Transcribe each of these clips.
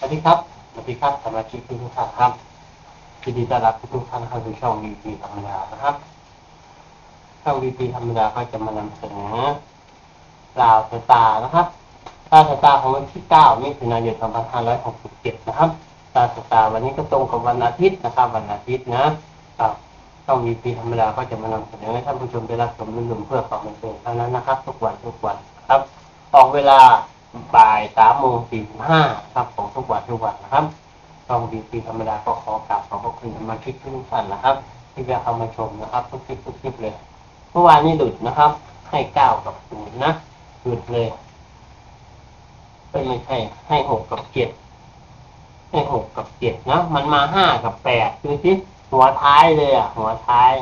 สวัสดีครับ สวัสดีครับสมาชิกทุกท่านครับยินดีต้อนรับทุกท่านเข้าสู่ช่องวีพีธรรมดานะครับ ช่องวีพีธรรมดาก็จะมานำเสนอราวสตานะครับราวสตาของวันที่9มิถุนายน2567 นะครับราวสตาวันนี้ก็ตรงกับวันอาทิตย์นะครับ วันอาทิตย์นะครับช่องวีพีธรรมดาก็จะมานำเสนอให้ท่านผู้ชมได้รับชมนุ่มๆเพื่อความบันเทิงเท่านั้นนะครับ ทุกวันทุกวันครับออกเวลา บ่ายสามโมงสี่สิบห้าครับของทุกวันทุกวันนะครับช่องดีปีธรรมดาก็ขอกราบขอบพระคุณสมาชิกทุกท่านนะครับ ที่จะเข้ามาชมนะครับ ทุกคลิปทุกคลิปเลยเมื่อวานนี้หลุดนะครับ ให้เก้ากับศูนย์นะหลุดเลยไม่ไม่ใช่ให้หกกับเจ็ดให้หกกับเจ็ดนะมันมาห้ากับแปดดูสิหัวท้ายเลยอะ หัวท้าย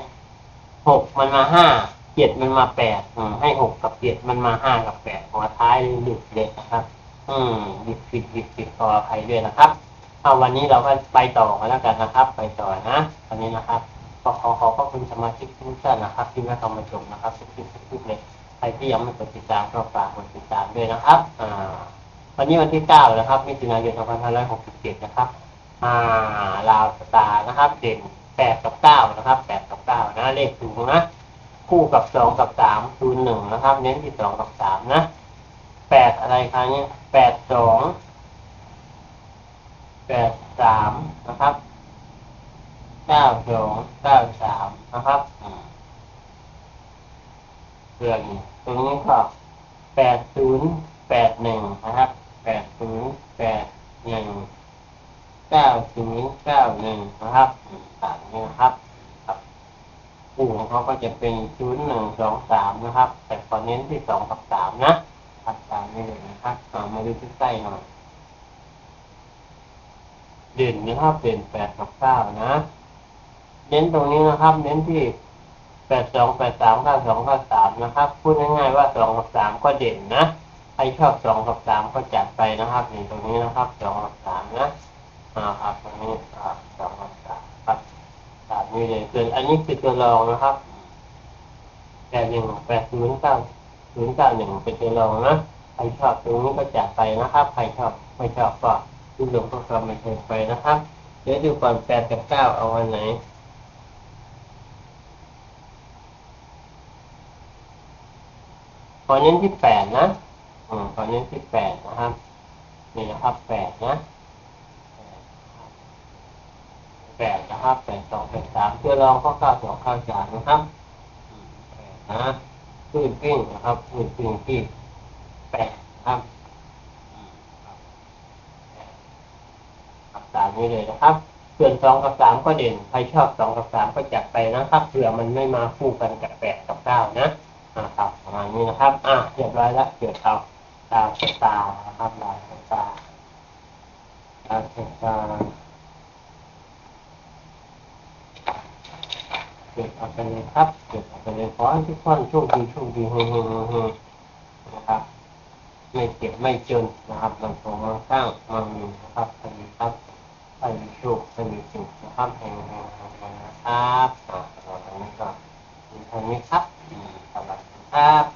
หกมันมาห้า เจ็ดมันมาแปดอืมให้หกกับเจ็ดมันมาห้ากับแปดหัวท้ายหลุดเลยนะครับ อืมหยิบผิดหยิบผิดขออภัยด้วยนะครับเอาวันนี้เราก็ไปต่อกันแล้วกันนะครับ ไปต่อนะวันนี้นะครับก็ขอขอบพระคุณสมาชิกทุกท่านนะครับ ที่มาเข้ามาชมนะครับทุกคลิปทุกคลิปเลยใครที่ยังไม่กดติดตามก็ฝากกดติดตามด้วยนะครับอ่าวันนี้วันที่เก้านะครับมิถุนายน2567นะครับอ่าลาวสตาร์นะครับ เด่นแปดกับเก้านะครับแปดกับเก้านะเลขสูงนะ คู่กับสองกับสามคูณหนึ่งนะครับ เน้นที่สองกับสามนะแปดอะไรคะเนี่ยแปดสองแปดสามนะครับเก้าสองเก้าสามนะครับเรื่องนี้ตรงนี้ก็แปดศูนย์แปดหนึ่งนะครับแปดศูนย์แปดหนึ่งเก้าศูนย์เก้าหนึ่งนะครับอืมตามนี้นะครับ คู่ของเขาก็จะเป็นศูนย์หนึ่งสองสามนะครับ แต่ขอเน้นที่สองกับสามนะครับตามนี้เลยนะครับเอามาดูที่ใกล้หน่อยเด่นนะครับเด่นแปดกับเก้านะ เน้นตรงนี้นะครับ เน้นที่แปดสองแปดสามเก้าสองเก้าสามนะครับ พูดง่ายๆว่าสองกับสามก็เด่นนะใครชอบสองกับสามก็จัดไปนะครับนี่ตรงนี้นะครับสองกับสามนะอ่าครับตรงนี้สองกับสาม มนี้เลยส่วนอันนี้คือตัวรองนะครับแปดหนึ่งแปดศูนย์เก้าศูนย์เก้าหนึ่งเป็นตัวรองนะใครชอบตรงนี้ก็จัดไปนะครับ ใครชอบไม่ชอบก็ดูลงก็ทำไม่เกินไปนะครับ เดี๋ยวดูก่อนแปดกับเก้าเอาวันไหนขอเน้นที่แปดนะ อืมขอเน้นที่แปดนะครับ นี่นะครับแปดนะ แปดนะครับแปดสองแปดสามเพื่อลองข้อเก้าสองข้าสามนะครับอืมแปดนะพื้นปิ้งนะครับพื้นปิ้งที่แปดนะครับอืมครับแปดครับตามนี้เลยนะครับ ส่วนสองกับสามก็เด่น ใครชอบสองกับสามก็จัดไปนะครับเผื่อมันไม่มาคู่กันกับแปดกับเก้านะอ่าครับประมาณนี้นะครับ อะเรียบร้อยแล้วเกี่ยวกับดาวสตาร์นะครับดาวสตาร์ดาวสตา เก็บเอาไปเลยครับเก็บเอาไปเลยขอให้ทุกท่านโชคดีโชคดีเฮงเฮงเฮงเฮงนะครับไม่เก็บไม่จนนะครับลำโพงมาสร้างมามีนะครับสวัสดีครับไปมีโชคไปมีสุขนะครับเฮงเฮงแห่งนะครับอ่าตอนนี้ก็มีทางนี้ครับอืมสวัสดีครับ